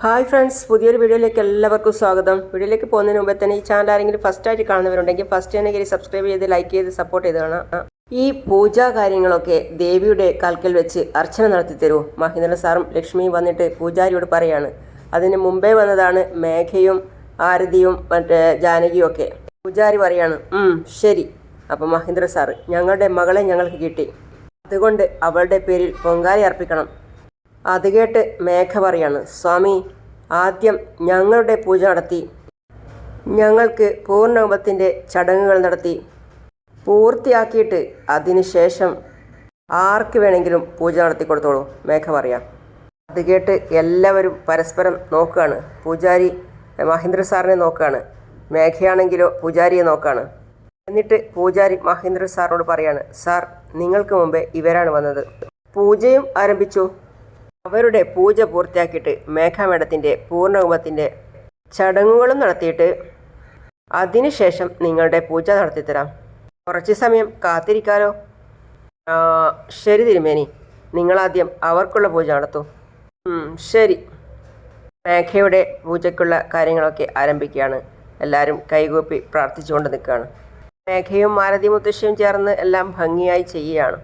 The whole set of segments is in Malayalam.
ഹായ് ഫ്രണ്ട്സ് പുതിയൊരു വീഡിയോയിലേക്ക് എല്ലാവർക്കും സ്വാഗതം. വീഡിയോയിലേക്ക് പോകുന്നതിന് മുമ്പേ തന്നെ ഈ ചാനൽ ആരെങ്കിലും ഫസ്റ്റ് ആയിട്ട് കാണുന്നവരുണ്ടെങ്കിൽ ഫസ്റ്റ് തന്നെ കയറി സബ്സ്ക്രൈബ് ചെയ്ത് ലൈക്ക് ചെയ്ത് സപ്പോർട്ട് ചെയ്ത് കാണാം. ഈ പൂജാ കാര്യങ്ങളൊക്കെ ദേവിയുടെ കാൽക്കൽ വെച്ച് അർച്ചന നടത്തി തരൂ. മഹേന്ദ്ര സാറും ലക്ഷ്മിയും വന്നിട്ട് പൂജാരിയോട് പറയാണ്. അതിന് മുമ്പേ വന്നതാണ് മേഘയും ആരതിയും മറ്റേ ജാനകിയും ഒക്കെ. പൂജാരി പറയാണ് "ഉം, ശരി. അപ്പം മഹേന്ദ്ര സാറ് ഞങ്ങളുടെ മകളെ ഞങ്ങൾക്ക് കിട്ടി. അതുകൊണ്ട് അവളുടെ പേരിൽ പൊങ്കാലി അർപ്പിക്കണം. അത് കേട്ട് മേഘ പറയാണ് സ്വാമി ആദ്യം ഞങ്ങളുടെ പൂജ നടത്തി. ഞങ്ങൾക്ക് പൂർണകുംഭത്തിന്റെ ചടങ്ങുകൾ നടത്തി. പൂർത്തിയാക്കിയിട്ട് അതിനുശേഷം ആർക്ക് വേണമെങ്കിലും പൂജ നടത്തി കൊടുത്തോളൂ മേഘ പറയാം. അത് കേട്ട് എല്ലാവരും പരസ്പരം നോക്കുകയാണ് പൂജാരി മഹേന്ദ്ര സാറിനെ നോക്കുകയാണ് മേഘയാണെങ്കിലോ പൂജാരിയെ നോക്കുകയാണ് എന്നിട്ട് പൂജാരി മഹേന്ദ്ര സാറിനോട് പറയാണ് സാർ നിങ്ങൾക്ക് മുമ്പേ ഇവരാണ് വന്നത്. പൂജയും ആരംഭിച്ചു. അവരുടെ പൂജ പൂർത്തിയാക്കിയിട്ട് മേഘാമേടത്തിന്റെ പൂർണകുമത്തിന്റെ ചടങ്ങുകളും നടത്തിയിട്ട് അതിനുശേഷം നിങ്ങളുടെ പൂജ നടത്തിത്തരാം. കുറച്ച് സമയം കാത്തിരിക്കാലോ? ശരി തിരുമേനി. നിങ്ങളാദ്യം അവർക്കുള്ള പൂജ നടത്തൂ. ശരി. മേഘയുടെ പൂജയ്ക്കുള്ള കാര്യങ്ങളൊക്കെ ആരംഭിക്കുകയാണ്. എല്ലാവരും കൈകൂപ്പി പ്രാർത്ഥിച്ചുകൊണ്ട് നിൽക്കുകയാണ്. മേഘയും മാരതി മുത്തശ്ശിയും ചേർന്ന് എല്ലാം ഭംഗിയായി ചെയ്യുകയാണ്.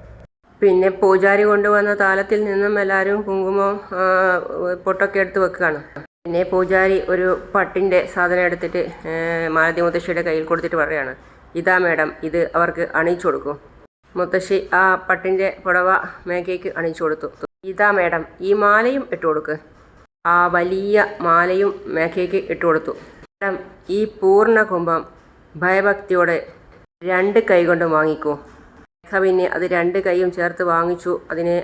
പിന്നെ പൂജാരി കൊണ്ടുവന്ന താലത്തിൽ നിന്നും എല്ലാവരും കുങ്കുമം പൊട്ടൊക്കെ എടുത്ത് വെക്കുകയാണ്. പിന്നെ പൂജാരി ഒരു പട്ടിന്റെ സാധനം എടുത്തിട്ട് മാലതി മുത്തശ്ശിയുടെ കയ്യിൽ കൊടുത്തിട്ട് പറയാണ് ഇതാ മേഡം ഇത് അവർക്ക് അണിയിച്ചു കൊടുക്കും. മുത്തശ്ശി ആ പട്ടിന്റെ പുടവ മേഘയ്ക്ക് അണിയിച്ചു കൊടുത്തു. ഇതാ മേഡം ഈ മാലയും ഇട്ട് കൊടുക്ക്. ആ വലിയ മാലയും മേഘയ്ക്ക് ഇട്ട് കൊടുത്തു. മേഡം ഈ പൂർണ കുംഭം ഭയഭക്തിയോടെ രണ്ട് കൈ കൊണ്ട് വാങ്ങിക്കൂ. പിന്നെ അത് രണ്ട് കൈയും ചേർത്ത് വാങ്ങിച്ചു. അതിനെ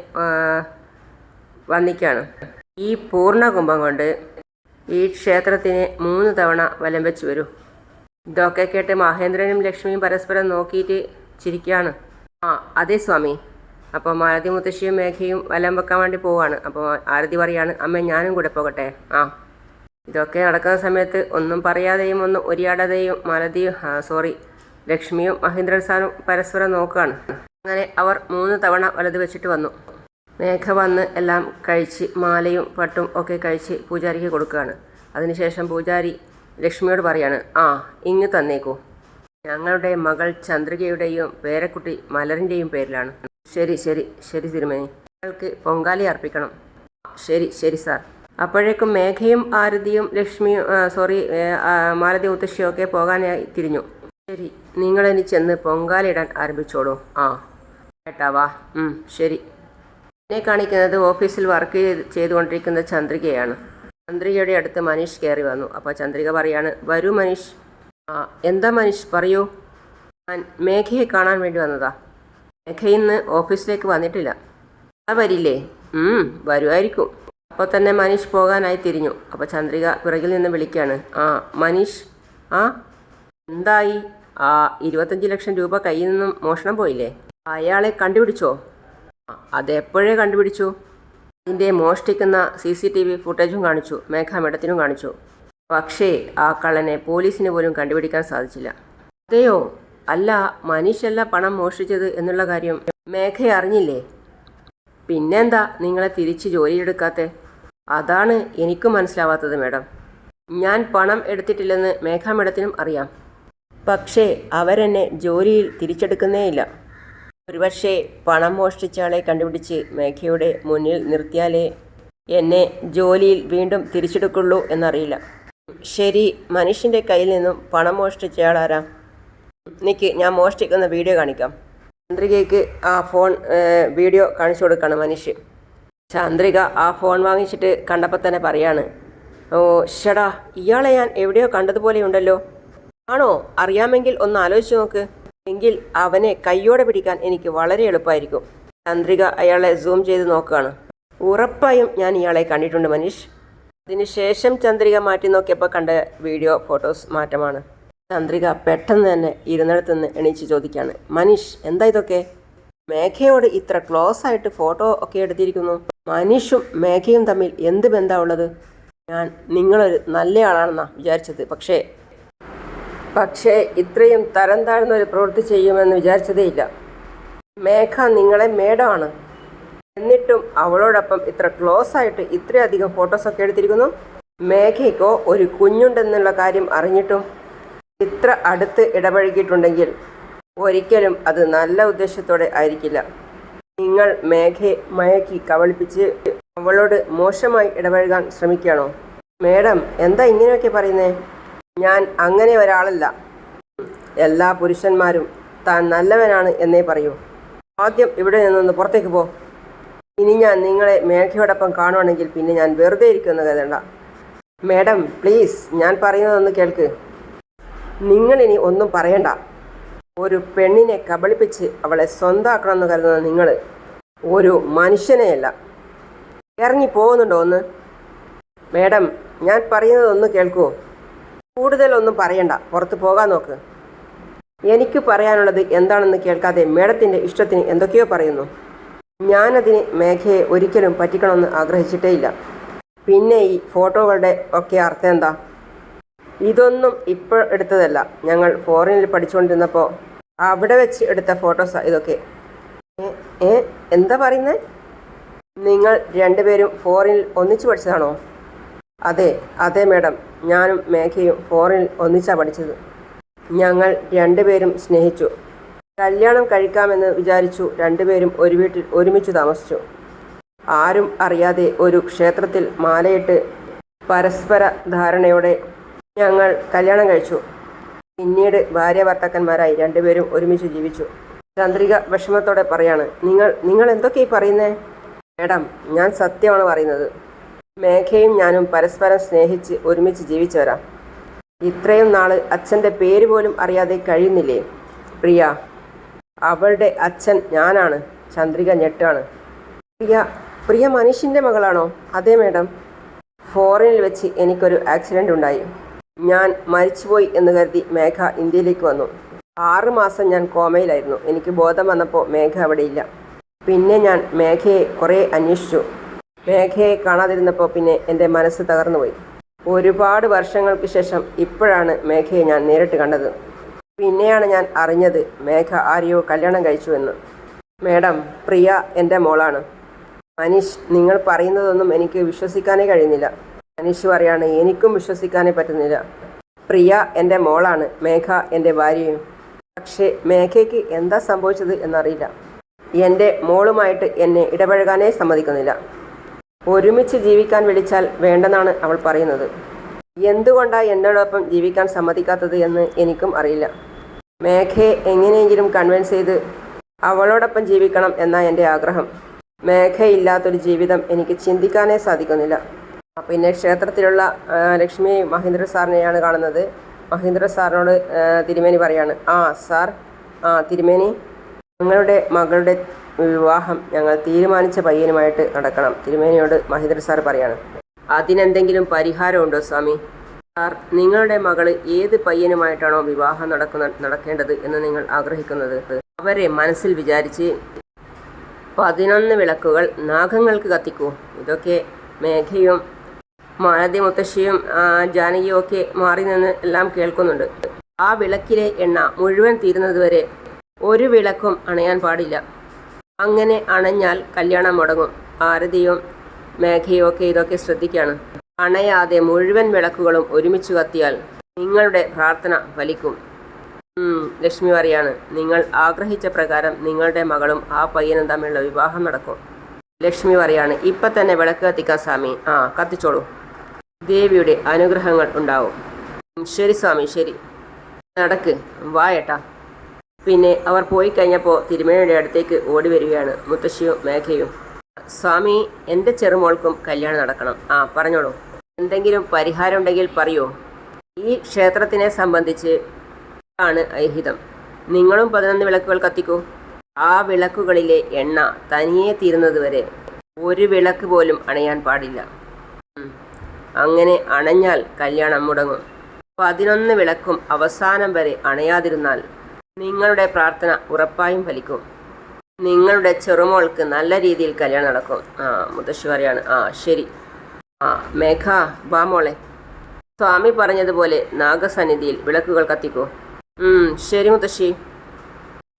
വന്നിക്കാണ് ഈ പൂർണ കുംഭം കൊണ്ട് ഈ ക്ഷേത്രത്തിന് മൂന്ന് തവണ വലം വെച്ച് വരൂ. ഇതൊക്കെ കേട്ട് മഹേന്ദ്രനും ലക്ഷ്മിയും പരസ്പരം നോക്കിയിട്ട് ചിരിക്കുകയാണ് ആ അതെ സ്വാമി. അപ്പോൾ മാലതി മുത്തശ്ശിയും മേഘയും വലം വെക്കാൻ വേണ്ടി പോവാണ്. അപ്പോൾ ആരതി പറയാണ് അമ്മ ഞാനും കൂടെ പോകട്ടെ. ആ. ഇതൊക്കെ നടക്കുന്ന സമയത്ത് ഒന്നും പറയാതെയും ഒന്നും ഒരിയാടാതെയും മാലതിയും സോറി ലക്ഷ്മിയും മഹേന്ദ്രൻ പരസ്പരം നോക്കുകയാണ് അങ്ങനെ അവർ മൂന്ന് തവണ വലത് വെച്ചിട്ട് വന്നു. മേഘ വന്ന് എല്ലാം കഴിച്ച് മാലയും പട്ടും ഒക്കെ കഴിച്ച് പൂജാരിക്ക് കൊടുക്കുകയാണ് അതിനുശേഷം പൂജാരി ലക്ഷ്മിയോട് പറയാണ് ആ ഇങ്ങ് തന്നേക്കൂ. ഞങ്ങളുടെ മകൾ ചന്ദ്രികയുടെയും പേരക്കുട്ടി മലറിന്റെയും പേരിലാണ്. ശരി ശരി ശരി തിരുമേനി. ഞങ്ങൾക്ക് പൊങ്കാലി അർപ്പിക്കണം. ശരി ശരി സാർ. അപ്പോഴേക്കും മേഘയും ആരതിയും ലക്ഷ്മിയും സോറി മാലതി ഉത്തശ്ശിയും ഒക്കെ പോകാനായി തിരിഞ്ഞു. ശരി. നിങ്ങളിനി ചെന്ന് പൊങ്കാലിടാൻ ആരംഭിച്ചോളൂ. ആ. ഏട്ടാ വാ. ശരി. എന്നെ കാണിക്കുന്നത് ഓഫീസിൽ വർക്ക് ചെയ്ത് ചെയ്തുകൊണ്ടിരിക്കുന്ന ചന്ദ്രികയാണ്. ചന്ദ്രികയുടെ അടുത്ത് മനീഷ് കയറി വന്നു. അപ്പോൾ ചന്ദ്രിക പറയാണ് വരൂ മനീഷ്. ആ എന്താ മനീഷ്? പറയൂ. ഞാൻ മേഘയെ കാണാൻ വേണ്ടി വന്നതാ. മേഘ ഇന്ന് ഓഫീസിലേക്ക് വന്നിട്ടില്ല. ആ വരില്ലേ? വരുമായിരിക്കും അപ്പോൾ തന്നെ മനീഷ് പോകാനായി തിരിഞ്ഞു. അപ്പോൾ ചന്ദ്രിക പിറകിൽ നിന്ന് വിളിക്കുകയാണ് ആ മനീഷ്. ആ എന്തായി? ആ ഇരുപത്തഞ്ച് ലക്ഷം രൂപ കയ്യിൽ നിന്നും മോഷണം പോയില്ലേ? അയാളെ കണ്ടുപിടിച്ചോ? അതെപ്പോഴേ കണ്ടുപിടിച്ചു? ഇതിന്റെ മോഷ്ടിക്കുന്ന സി സി ടി വി ഫുട്ടേജും കാണിച്ചു മേഘ മേഡത്തിനും കാണിച്ചു. പക്ഷേ ആ കള്ളനെ പോലീസിന് പോലും കണ്ടുപിടിക്കാൻ സാധിച്ചില്ല. അതെയോ? അല്ല മനീഷല്ല പണം മോഷ്ടിച്ചത് എന്നുള്ള കാര്യം മേഘ അറിഞ്ഞില്ലേ? പിന്നെന്താ നിങ്ങളെ തിരിച്ച് ജോലിയെടുക്കാത്തെ? അതാണ് എനിക്കും മനസ്സിലാവാത്തത് മേഡം. ഞാൻ പണം എടുത്തിട്ടില്ലെന്ന് മേഘ മേഡത്തിനും അറിയാം. പക്ഷേ അവരെന്നെ ജോലിയിൽ തിരിച്ചെടുക്കുന്നേയില്ല. ഒരുപക്ഷെ പണം മോഷ്ടിച്ച ആളെ കണ്ടുപിടിച്ച് മേഘയുടെ മുന്നിൽ നിർത്തിയാലേ എന്നെ ജോലിയിൽ വീണ്ടും തിരിച്ചെടുക്കുള്ളൂ എന്നറിയില്ല. ശരി മനുഷ്യന്റെ കയ്യിൽ നിന്നും പണം മോഷ്ടിച്ചയാളാരാ നിക്ക് ഞാൻ മോഷ്ടിക്കുന്ന വീഡിയോ കാണിക്കാം. ചന്ദ്രികയ്ക്ക് ആ ഫോൺ വീഡിയോ കാണിച്ചു കൊടുക്കണം മനുഷ്യൻ ചന്ദ്രിക ആ ഫോൺ വാങ്ങിച്ചിട്ട് കണ്ടപ്പോൾ തന്നെ പറയാണ് ഓ ഷടാ ഇയാളെ ഞാൻ എവിടെയോ കണ്ടതുപോലെയുണ്ടല്ലോ. ആണോ? അറിയാമെങ്കിൽ ഒന്ന് ആലോചിച്ച് നോക്ക്. എങ്കിൽ അവനെ കയ്യോടെ പിടിക്കാൻ എനിക്ക് വളരെ എളുപ്പമായിരിക്കും. ചന്ദ്രിക അയാളെ സൂം ചെയ്ത് നോക്കുകയാണ് ഉറപ്പായും ഞാൻ ഇയാളെ കണ്ടിട്ടുണ്ട് മനീഷ്. അതിനുശേഷം ചന്ദ്രിക മാറ്റി നോക്കിയപ്പോൾ കണ്ട വീഡിയോ ഫോട്ടോസ് മാറ്റമാണ്. ചന്ദ്രിക പെട്ടെന്ന് തന്നെ ഇരുന്നിടത്ത് നിന്ന് എണീച്ച് ചോദിക്കുകയാണ് മനീഷ് എന്താ ഇതൊക്കെ? മേഘയോട് ഇത്ര ക്ലോസ് ആയിട്ട് ഫോട്ടോ ഒക്കെ എടുത്തിരിക്കുന്നു. മനീഷും മേഘയും തമ്മിൽ എന്ത് ബന്ധമുള്ളത് ഞാൻ നിങ്ങളൊരു നല്ലയാളാണെന്നാണ് വിചാരിച്ചത്. പക്ഷേ പക്ഷേ ഇത്രയും തരം താഴ്ന്ന ഒരു പ്രവൃത്തി ചെയ്യുമെന്ന് വിചാരിച്ചതേയില്ല. മേഘ നിങ്ങളെ മേഡമാണ് എന്നിട്ടും അവളോടൊപ്പം ഇത്ര ക്ലോസ് ആയിട്ട് ഇത്രയധികം ഫോട്ടോസൊക്കെ എടുത്തിരിക്കുന്നു? മേഘയ്ക്കോ ഒരു കുഞ്ഞുണ്ടെന്നുള്ള കാര്യം അറിഞ്ഞിട്ടും ഇത്ര അടുത്ത് ഇടപഴകിയിട്ടുണ്ടെങ്കിൽ ഒരിക്കലും അത് നല്ല ഉദ്ദേശത്തോടെ ആയിരിക്കില്ല. നിങ്ങൾ മേഘയെ മയക്കി കവളിപ്പിച്ച് അവളോട് മോശമായി ഇടപഴകാൻ ശ്രമിക്കുകയാണോ? മേഡം എന്താ ഇങ്ങനെയൊക്കെ പറയുന്നേ? ഞാൻ അങ്ങനെ ഒരാളല്ല. എല്ലാ പുരുഷന്മാരും താൻ നല്ലവനാണ് എന്നേ പറയൂ. ആദ്യം ഇവിടെ നിന്നൊന്ന് പുറത്തേക്ക് പോ. ഇനി ഞാൻ നിങ്ങളെ മേഘയോടൊപ്പം കാണുവാണെങ്കിൽ പിന്നെ ഞാൻ വെറുതെ ഇരിക്കുമെന്ന് കരുതണ്ട മേഡം പ്ലീസ് ഞാൻ പറയുന്നതൊന്ന് കേൾക്ക്. നിങ്ങളിനി ഒന്നും പറയണ്ട. ഒരു പെണ്ണിനെ കബളിപ്പിച്ച് അവളെ സ്വന്തമാക്കണമെന്ന് കരുതുന്ന നിങ്ങൾ ഒരു മനുഷ്യനെയല്ല. ഇറങ്ങി പോകുന്നുണ്ടോ ഒന്ന്? മേഡം ഞാൻ പറയുന്നതൊന്ന് കേൾക്കൂ. കൂടുതലൊന്നും പറയണ്ട. പുറത്ത് പോകാൻ നോക്ക്. എനിക്ക് പറയാനുള്ളത് എന്താണെന്ന് കേൾക്കാതെ മേഡത്തിന്റെ ഇഷ്ടത്തിന് എന്തൊക്കെയോ പറയുന്നു. ഞാനതിന് മേഘയെ ഒരിക്കലും പറ്റിക്കണമെന്ന് ആഗ്രഹിച്ചിട്ടേയില്ല. പിന്നെ ഈ ഫോട്ടോകളുടെ ഒക്കെ അർത്ഥം എന്താ? ഇതൊന്നും ഇപ്പോൾ എടുത്തതല്ല. ഞങ്ങൾ ഫോറിനിൽ പഠിച്ചുകൊണ്ടിരുന്നപ്പോൾ അവിടെ വെച്ച് എടുത്ത ഫോട്ടോസ് ഇതൊക്കെ. ഏ എന്താ പറയുന്നത് നിങ്ങൾ രണ്ടുപേരും ഫോറിനിൽ ഒന്നിച്ചു പഠിച്ചതാണോ? അതെ അതെ മാഡം. ഞാനും മേഘയും ഫോറിനിൽ ഒന്നിച്ചാണ് പഠിച്ചത്. ഞങ്ങൾ രണ്ടുപേരും സ്നേഹിച്ചു. കല്യാണം കഴിക്കാമെന്ന് വിചാരിച്ചു രണ്ടുപേരും ഒരു വീട്ടിൽ ഒരുമിച്ച് താമസിച്ചു. ആരും അറിയാതെ ഒരു ക്ഷേത്രത്തിൽ മാലയിട്ട് പരസ്പര ധാരണയോടെ ഞങ്ങൾ കല്യാണം കഴിച്ചു. പിന്നീട് ഭാര്യ ഭർത്താക്കന്മാരായി രണ്ടുപേരും ഒരുമിച്ച് ജീവിച്ചു. ചന്ദ്രിക വിഷമത്തോടെ പറയാണ് നിങ്ങൾ നിങ്ങൾ എന്തൊക്കെയായി പറയുന്നത് മേഡം ഞാൻ സത്യമാണ് പറയുന്നത്. മേഘയും ഞാനും പരസ്പരം സ്നേഹിച്ച് ഒരുമിച്ച് ജീവിച്ചവരാ. ഇത്രയും നാൾ അച്ഛന്റെ പേര് പോലും അറിയാതെ കഴിയുന്നില്ലേ? പ്രിയ അവളുടെ അച്ഛൻ ഞാനാണ്. ചന്ദ്രിക ഞെട്ടാണ്. പ്രിയ പ്രിയ മനുഷ്യന്റെ മകളാണോ? അതെ മേഡം. ഫോറിനിൽ വെച്ച് എനിക്കൊരു ആക്സിഡന്റ് ഉണ്ടായി. ഞാൻ മരിച്ചുപോയി എന്ന് കരുതി മേഘ ഇന്ത്യയിലേക്ക് വന്നു. ആറ് മാസം ഞാൻ കോമയിലായിരുന്നു. എനിക്ക് ബോധം വന്നപ്പോൾ മേഘ അവിടെയില്ല പിന്നെ ഞാൻ മേഘയെ കുറേ അന്വേഷിച്ചു. മേഘയെ കാണാതിരുന്നപ്പോൾ പിന്നെ എന്റെ മനസ്സ് തകർന്നുപോയി ഒരുപാട് വർഷങ്ങൾക്ക് ശേഷം ഇപ്പോഴാണ് മേഘയെ ഞാൻ നേരിട്ട് കണ്ടത്. പിന്നെയാണ് ഞാൻ അറിഞ്ഞത് മേഘ ആരെയോ കല്യാണം കഴിച്ചുവെന്ന് മേഡം പ്രിയ എന്റെ മോളാണ്. മനീഷ് നിങ്ങൾ പറയുന്നതൊന്നും എനിക്ക് വിശ്വസിക്കാനേ കഴിയുന്നില്ല. മനീഷ് പറയാണ് എനിക്കും വിശ്വസിക്കാനേ പറ്റുന്നില്ല. പ്രിയ എന്റെ മോളാണ് മേഘ എന്റെ ഭാര്യയും. പക്ഷേ മേഘയ്ക്ക് എന്താ സംഭവിച്ചത് എന്നറിയില്ല. എന്റെ മോളുമായിട്ട് എന്നെ ഇടപഴകാനേ സമ്മതിക്കുന്നില്ല. ഒരുമിച്ച് ജീവിക്കാൻ വിളിച്ചാൽ വേണ്ടെന്നാണ് അവൾ പറയുന്നത്. എന്തുകൊണ്ടാണ് എന്നോടൊപ്പം ജീവിക്കാൻ സമ്മതിക്കാത്തത് എന്ന് എനിക്കും അറിയില്ല. മേഘയെ എങ്ങനെയെങ്കിലും കൺവിൻസ് ചെയ്ത് അവളോടൊപ്പം ജീവിക്കണം എന്നാണ് എന്റെ ആഗ്രഹം. മേഘയില്ലാത്തൊരു ജീവിതം എനിക്ക് ചിന്തിക്കാനേ സാധിക്കുന്നില്ല. പിന്നെ ക്ഷേത്രത്തിലുള്ള ലക്ഷ്മി മഹേന്ദ്ര സാറിനെയാണ് കാണുന്നത്. മഹേന്ദ്ര സാറിനോട് തിരുമേനി പറയാണ് ആ സാർ ആ തിരുമേനി നിങ്ങളുടെ മകളുടെ വിവാഹം ഞങ്ങൾ തീരുമാനിച്ച പയ്യനുമായിട്ട് നടക്കണം. തിരുമേനിയോട് മഹേന്ദ്ര സാർ പറയാണ്. അതിനെന്തെങ്കിലും പരിഹാരമുണ്ടോ സ്വാമി? സാർ നിങ്ങളുടെ മകൾ ഏത് പയ്യനുമായിട്ടാണോ വിവാഹം നടക്കുന്ന നടക്കേണ്ടത് എന്ന് നിങ്ങൾ ആഗ്രഹിക്കുന്നത്? അവരെ മനസ്സിൽ വിചാരിച്ച് പതിനൊന്ന് വിളക്കുകൾ നാഗങ്ങൾക്ക് കത്തിക്കൂ. ഇതൊക്കെ മേഘയും മാലതി മുത്തശ്ശിയും ജാനകിയും ഒക്കെ മാറി നിന്ന് എല്ലാം കേൾക്കുന്നുണ്ട്. ആ വിളക്കിലെ എണ്ണ മുഴുവൻ തീരുന്നതുവരെ ഒരു വിളക്കും അണയാൻ പാടില്ല. അങ്ങനെ അണഞ്ഞാൽ കല്യാണം മുടങ്ങും. ആരതിയും മേഘയും ഒക്കെ ഇതൊക്കെ ശ്രദ്ധിക്കുകയാണ് അണയാതെ മുഴുവൻ വിളക്കുകളും ഒരുമിച്ച് കത്തിയാൽ നിങ്ങളുടെ പ്രാർത്ഥന ഫലിക്കും. ലക്ഷ്മി പറയാണ് നിങ്ങൾ ആഗ്രഹിച്ച പ്രകാരം നിങ്ങളുടെ മകളും ആ പയ്യനും തമ്മിലുള്ള വിവാഹം നടക്കും. ലക്ഷ്മി പറയാണ് ഇപ്പൊ തന്നെ വിളക്ക് കത്തിക്കാം സ്വാമി. ആ കത്തിച്ചോളൂ. ദേവിയുടെ അനുഗ്രഹങ്ങൾ ഉണ്ടാവും. ശരി സ്വാമി ശരി. നടക്ക്. വാ ഏട്ടാ. പിന്നെ അവർ പോയി കഴിഞ്ഞപ്പോൾ തിരുമേനിയുടെ അടുത്തേക്ക് ഓടി വരികയാണ് മുത്തശ്ശിയും മേഘയും. സ്വാമി എന്റെ ചെറുമോൾക്കും കല്യാണം നടക്കണം. ആ പറഞ്ഞോളൂ. എന്തെങ്കിലും പരിഹാരം ഉണ്ടെങ്കിൽ പറയൂ? ഈ ക്ഷേത്രത്തിനെ സംബന്ധിച്ച് ആണ് ഐഹിതം നിങ്ങളും പതിനൊന്ന് വിളക്കുകൾ കത്തിക്കൂ. ആ വിളക്കുകളിലെ എണ്ണ തനിയെ തീരുന്നത് വരെ ഒരു വിളക്ക് പോലും അണയാൻ പാടില്ല. അങ്ങനെ അണഞ്ഞാൽ കല്യാണം മുടങ്ങും. പതിനൊന്ന് വിളക്കും അവസാനം വരെ അണയാതിരുന്നാൽ നിങ്ങളുടെ പ്രാർത്ഥന ഉറപ്പായും ഫലിക്കും. നിങ്ങളുടെ ചെറുമോൾക്ക് നല്ല രീതിയിൽ കല്യാണം നടക്കും. ആ മുത്തശ്ശി പറയാണ് ആ ശരി. ആ മേഘ വാ മോളെ. സ്വാമി പറഞ്ഞതുപോലെ നാഗസന്നിധിയിൽ വിളക്കുകൾ കത്തിക്കൂ. ശരി മുത്തശ്ശി.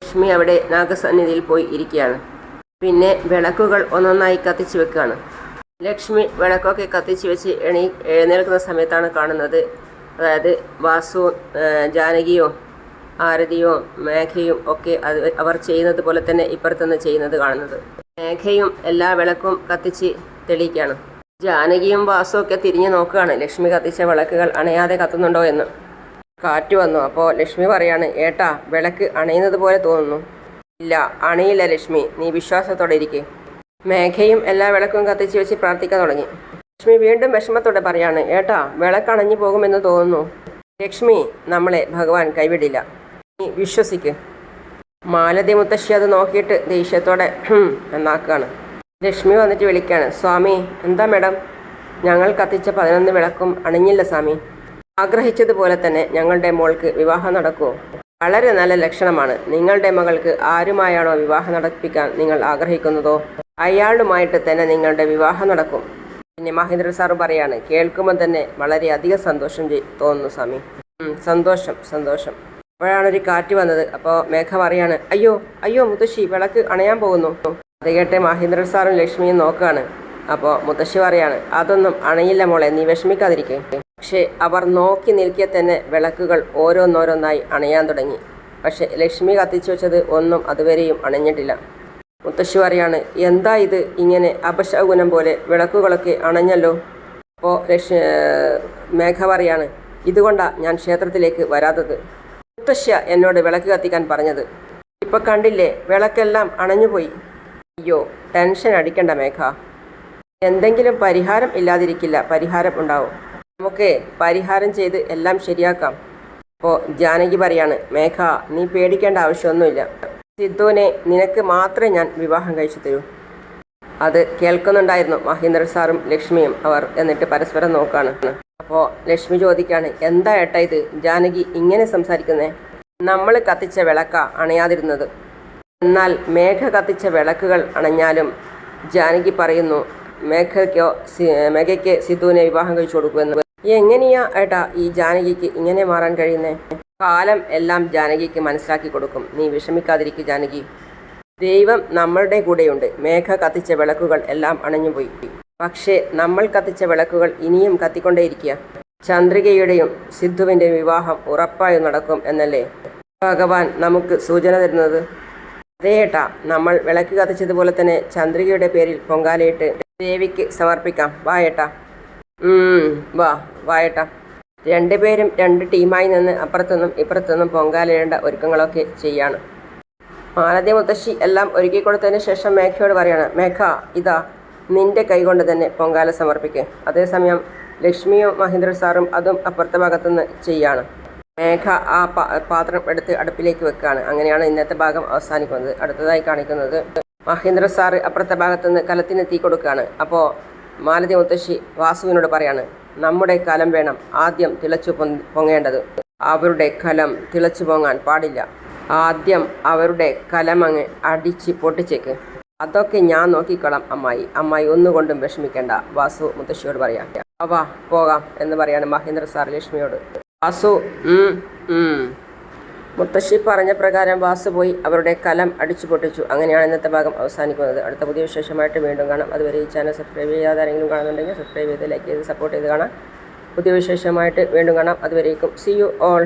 ലക്ഷ്മി അവിടെ നാഗസന്നിധിയിൽ പോയി ഇരിക്കുകയാണ്. പിന്നെ വിളക്കുകൾ ഒന്നൊന്നായി കത്തിച്ചു വെക്കുകയാണ്. ലക്ഷ്മി വിളക്കൊക്കെ കത്തിച്ചു വെച്ച് എണീ എഴുന്നേൽക്കുന്ന സമയത്താണ് കാണുന്നത്. അതായത് ജാനകിയോ ജാനകിയും ആരതിയും മേഘയും ഒക്കെ അത് അവർ ചെയ്യുന്നത് പോലെ തന്നെ ഇപ്പുറത്തുനിന്ന് ചെയ്യുന്നത് കാണുന്നത്. മേഘയും എല്ലാ വിളക്കും കത്തിച്ച് തെളിയിക്കുകയാണ്. ജാനകിയും വാസും ഒക്കെ തിരിഞ്ഞു നോക്കുകയാണ്. ലക്ഷ്മി കത്തിച്ച വിളക്കുകൾ അണയാതെ കത്തുന്നുണ്ടോ എന്ന്. കാറ്റ് വന്നു. അപ്പോൾ ലക്ഷ്മി പറയാണ് ഏട്ടാ വിളക്ക് അണയുന്നത് പോലെ തോന്നുന്നു. ഇല്ല അണയില്ല ലക്ഷ്മി. നീ വിശ്വാസത്തോടെ ഇരിക്കേ. മേഘയും എല്ലാ വിളക്കും കത്തിച്ച് വെച്ച് പ്രാർത്ഥിക്കാൻ തുടങ്ങി. ലക്ഷ്മി വീണ്ടും വിഷമത്തോടെ പറയാണ് ഏട്ടാ വിളക്ക് അണഞ്ഞു പോകുമെന്ന് തോന്നുന്നു. ലക്ഷ്മി നമ്മളെ ഭഗവാൻ കൈവിടില്ല. വിശ്വസിക്ക്. മാലതി മുത്തശ്ശി അത് നോക്കിയിട്ട് ദേഷ്യത്തോടെ എന്നാക്കുകയാണ് ലക്ഷ്മി വന്നിട്ട് വിളിക്കുകയാണ് സ്വാമി എന്താ മേഡം? ഞങ്ങൾ കത്തിച്ച പതിനൊന്ന് വിളക്കും അണിഞ്ഞില്ല സ്വാമി. ആഗ്രഹിച്ചതുപോലെ തന്നെ ഞങ്ങളുടെ മോൾക്ക് വിവാഹം നടക്കുമോ വളരെ നല്ല ലക്ഷണമാണ്. നിങ്ങളുടെ മകൾക്ക് ആരുമായാണോ വിവാഹം നടപ്പിക്കാൻ നിങ്ങൾ ആഗ്രഹിക്കുന്നതോ? അയാളുമായിട്ട് തന്നെ നിങ്ങളുടെ വിവാഹം നടക്കും. പിന്നെ മഹേന്ദ്ര സാറ് പറയാണ് കേൾക്കുമ്പോൾ തന്നെ വളരെയധികം സന്തോഷം തോന്നുന്നു സ്വാമി. സന്തോഷം സന്തോഷം. അപ്പോഴാണ് ഒരു കാറ്റ് വന്നത്. അപ്പോൾ മേഘ പറയാണ് അയ്യോ അയ്യോ മുത്തശ്ശി വിളക്ക് അണയാൻ പോകുന്നു. അത് കേട്ട് മഹേന്ദ്ര സാറും ലക്ഷ്മിയും നോക്കുകയാണ്. അപ്പോൾ മുത്തശ്ശി പറയാണ് അതൊന്നും അണയില്ല മോളെ നീ വിഷമിക്കാതിരിക്കേ. പക്ഷേ അവർ നോക്കി നിൽക്കെ തന്നെ വിളക്കുകൾ ഓരോന്നോരോന്നായി അണയാൻ തുടങ്ങി. പക്ഷേ ലക്ഷ്മി കത്തിച്ചു വെച്ചത് ഒന്നും അതുവരെയും അണഞ്ഞിട്ടില്ല. മുത്തശ്ശി പറയാണ് എന്താ ഇത് ഇങ്ങനെ അപശകുനം പോലെ വിളക്കുകളൊക്കെ അണഞ്ഞല്ലോ? അപ്പോൾ ലക്ഷ്മി മേഘ പറയാണ് ഇതുകൊണ്ടാണ് ഞാൻ ക്ഷേത്രത്തിലേക്ക് വരാത്തത്. മുത്തശ്ശ എന്നോട് വിളക്ക് കത്തിക്കാൻ പറഞ്ഞത്. ഇപ്പൊ കണ്ടില്ലേ വിളക്കെല്ലാം അണഞ്ഞുപോയി. അയ്യോ ടെൻഷൻ അടിക്കണ്ട മേഘ. എന്തെങ്കിലും പരിഹാരം ഇല്ലാതിരിക്കില്ല പരിഹാരം ഉണ്ടാവും. നമുക്ക് പരിഹാരം ചെയ്ത് എല്ലാം ശരിയാക്കാം. അപ്പോൾ ജാനകി പറയാണ് മേഘ നീ പേടിക്കേണ്ട ആവശ്യമൊന്നുമില്ല. സിദ്ധുവിനെ നിനക്ക് മാത്രമേ ഞാൻ വിവാഹം കഴിച്ചു തരൂ. അത് കേൾക്കുന്നുണ്ടായിരുന്നു മഹേന്ദ്ര സാറും ലക്ഷ്മിയും അവർ എന്നിട്ട് പരസ്പരം നോക്കാണ്. അപ്പോൾ ലക്ഷ്മി ചോദിക്കാണ് എന്താ ഏട്ടാ ഇത്? ജാനകി ഇങ്ങനെ സംസാരിക്കുന്നേ? നമ്മൾ കത്തിച്ച വിളക്ക അണയാതിരുന്നത്. എന്നാൽ മേഘ കത്തിച്ച വിളക്കുകൾ അണഞ്ഞാലും ജാനകി പറയുന്നു മേഘയ്ക്കോ മേഘയ്ക്ക് സിദ്ധുവിനെ വിവാഹം കഴിച്ചു കൊടുക്കുമെന്ന് എങ്ങനെയാ ഏട്ടാ ഈ ജാനകിക്ക് ഇങ്ങനെ മാറാൻ കഴിയുന്നേ? കാലം എല്ലാം ജാനകിക്ക് മനസ്സിലാക്കി കൊടുക്കും. നീ വിഷമിക്കാതിരിക്കും ജാനകി. ദൈവം നമ്മളുടെ കൂടെയുണ്ട്. മേഘ കത്തിച്ച വിളക്കുകൾ എല്ലാം അണഞ്ഞുപോയി. പക്ഷേ നമ്മൾ കത്തിച്ച വിളക്കുകൾ ഇനിയും കത്തിക്കൊണ്ടേയിരിക്കുക. ചന്ദ്രികയുടെയും സിദ്ധുവിന്റെയും വിവാഹം ഉറപ്പായും നടക്കും എന്നല്ലേ? ഭഗവാൻ നമുക്ക് സൂചന തരുന്നത്? അതേട്ടാ നമ്മൾ വിളക്ക് കത്തിച്ചതുപോലെ തന്നെ ചന്ദ്രികയുടെ പേരിൽ പൊങ്കാലയിട്ട് ദേവിക്ക് സമർപ്പിക്കാം. വാ ഏട്ടാ. ഉം, വാ വായേട്ടാ രണ്ടുപേരും രണ്ട് ടീമായി നിന്ന് അപ്പുറത്തുനിന്നും ഇപ്പുറത്തുനിന്നും പൊങ്കാലയിടേണ്ട ഒരുക്കങ്ങളൊക്കെ ചെയ്യാണ്. മാലതി മുത്തശ്ശി എല്ലാം ഒരുക്കി കൊടുത്തതിന് ശേഷം മേഘയോട് പറയാണ് മേഘ ഇതാ നിന്റെ കൈകൊണ്ട് തന്നെ പൊങ്കാല സമർപ്പിക്കുക അതേസമയം ലക്ഷ്മിയും മഹേന്ദ്ര സാറും അതും അപ്പുറത്തെ ഭാഗത്തുനിന്ന് ചെയ്യാണ്. മേഘ ആ പാത്രം എടുത്ത് അടുപ്പിലേക്ക് വെക്കുകയാണ് അങ്ങനെയാണ് ഇന്നത്തെ ഭാഗം അവസാനിക്കുന്നത്. അടുത്തതായി കാണിക്കുന്നത് മഹേന്ദ്ര സാറ് അപ്പുറത്തെ ഭാഗത്തുനിന്ന് കലത്തിന് തീ കൊടുക്കുകയാണ്. അപ്പോൾ മാലതി മുത്തശ്ശി വാസുവിനോട് പറയാണ് നമ്മുടെ കലം വേണം. ആദ്യം തിളച്ചു പൊങ്ങേണ്ടത് അവരുടെ കലം തിളച്ചു പൊങ്ങാൻ പാടില്ല. ആദ്യം അവരുടെ കലമങ്ങ് അടിച്ച് പൊട്ടിച്ചേക്ക്. അതൊക്കെ ഞാൻ നോക്കിക്കോളാം അമ്മായി. അമ്മായി ഒന്നുകൊണ്ടും വിഷമിക്കേണ്ട. വാസു മുത്തശ്ശിയോട് പറയാം. അവാ പോകാം എന്ന് പറയാണ് മഹേന്ദ്ര സാർ ലക്ഷ്മിയോട്. വാസു. മുത്തശ്ശി പറഞ്ഞ പ്രകാരം വാസു പോയി അവരുടെ കലം അടിച്ചു പൊട്ടിച്ചു. അങ്ങനെയാണ് ഇന്നത്തെ ഭാഗം അവസാനിക്കുന്നത്. അടുത്ത പുതിയ വിശേഷമായിട്ട് വീണ്ടും കാണാം. അതുവരെ ഈ ചാനൽ സബ്സ്ക്രൈബ് ചെയ്യാതെ ആരെങ്കിലും കാണുന്നുണ്ടെങ്കിൽ സബ്സ്ക്രൈബ് ചെയ്ത് ലൈക്ക് ചെയ്ത് സപ്പോർട്ട് ചെയ്ത് കാണാം. പുതിയ വിശേഷമായിട്ട് വീണ്ടും കാണാം. അതുവരേക്കും. C you all